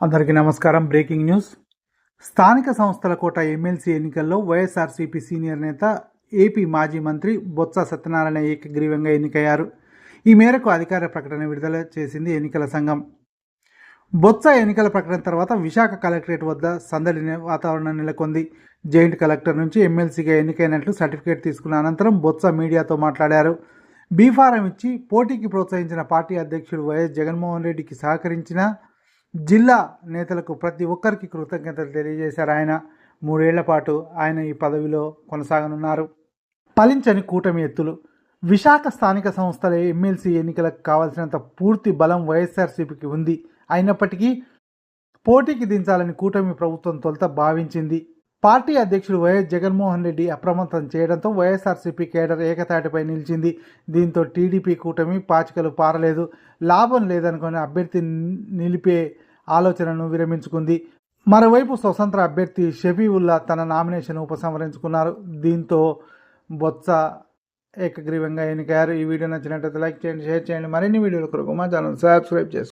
అందరికీ నమస్కారం. Breaking news. స్థానిక సంస్థల కోట ఎమ్మెల్సీ ఎన్నికల్లో వైఎస్ఆర్సీపీ సీనియర్ నేత ఏపీ మాజీ మంత్రి బొత్స సత్యనారాయణ ఏకగ్రీవంగా ఎన్నికయ్యారు. ఈ మేరకు అధికార ప్రకటన విడుదల చేసింది ఎన్నికల సంఘం. బొత్స ఎన్నికల ప్రకటన తర్వాత విశాఖ కలెక్టరేట్ వద్ద సందడి వాతావరణం నెలకొంది. జాయింట్ కలెక్టర్ నుంచి ఎమ్మెల్సీగా ఎన్నికైనట్లు సర్టిఫికేట్ తీసుకున్న అనంతరం బొత్స మీడియాతో మాట్లాడారు. బీఫారం ఇచ్చి పోటీకి ప్రోత్సహించిన పార్టీ అధ్యక్షుడు వైఎస్ జగన్మోహన్ రెడ్డికి సహకరించిన జిల్లా నేతలకు ప్రతి ఒక్కరికి కృతజ్ఞతలు తెలియజేశారు ఆయన. మూడేళ్ళ పాటు ఆయన ఈ పదవిలో కొనసాగనున్నారు. ఫలించని కూటమి ఎత్తులు విశాఖ స్థానిక సంస్థల ఎమ్మెల్సీ ఎన్నికలకు కావాల్సినంత పూర్తి బలం వైఎస్ఆర్సీపీకి ఉంది. అయినప్పటికీ పోటీకి దించాలని కూటమి ప్రభుత్వం తొలుత భావించింది. పార్టీ అధ్యక్షుడు వైఎస్ జగన్మోహన్ రెడ్డి అప్రమత్తం చేయడంతో వైఎస్ఆర్సీపీ కేడర్ ఏకతాటిపై నిలిచింది. దీంతో టీడీపీ కూటమి పాచికలు పారలేదు. లాభం లేదనుకుని అభ్యర్థి నిలిపే ఆలోచనను విరమించుకుంది. మరోవైపు స్వతంత్ర అభ్యర్థి షఫీవుల్లా తన నామినేషన్ ఉపసంహరించుకున్నారు. దీంతో బొత్స ఏకగ్రీవంగా ఎన్నికయ్యారు. ఈ వీడియో నచ్చినట్లయితే లైక్ చేయండి షేర్ చేయండి. మరిన్ని వీడియోల కొరకు మా ఛానల్ సబ్స్క్రైబ్ చేసుకోండి.